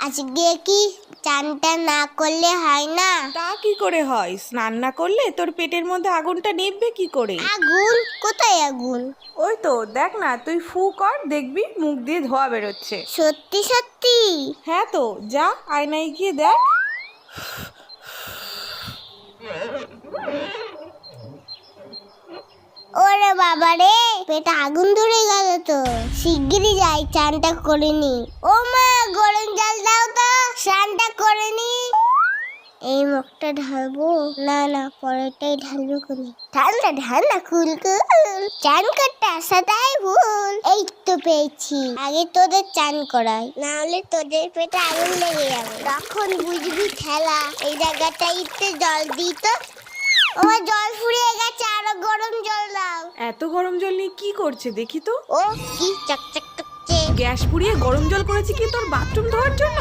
আজকে কি চানটা না করলে হয় না? তা কি করে হয়? স্নান না করলে তোর পেটের মধ্যে আগুনটা নিভবে কি করে? আগুন? কোথায় আগুন? ওই তো দেখ না তুই ফু কর দেখবি মুখ দিয়ে ধোয়া বেরোচ্ছে। সত্যি সত্যি? হ্যাঁ তো যা আয়নায় গিয়ে দেখ। ওরে বাবা রে পেটে আগুন ধরে শিগগিরই যাই, চানটা করে নি। ও মা, গরম জল দাও তো স্নানটা করে নি। এই মুখটা ঢালবো? না না, পরেরটাই ঢালবো কোনি ঠান্ডা ঠান্ডা কুল কুল চান করতে আসাটাই ভুল। এই তো পেয়েছি। আগে তোদের চান করাই। না হলে তোদের পেটে আগুন লেগে যাবে। তখন বুঝবি খেলা। এই জায়গাটাইতে জল দিই তো। আমার জল ফুরিয়ে গেছে, আরও গরম জল এত গরম জল নিয়ে কি করছে দেখি তো। ও কি চকচক করছে। গ্যাস পুড়িয়ে গরম জল করেছে কি তোর বাথরুম ধোয়ার জন্য?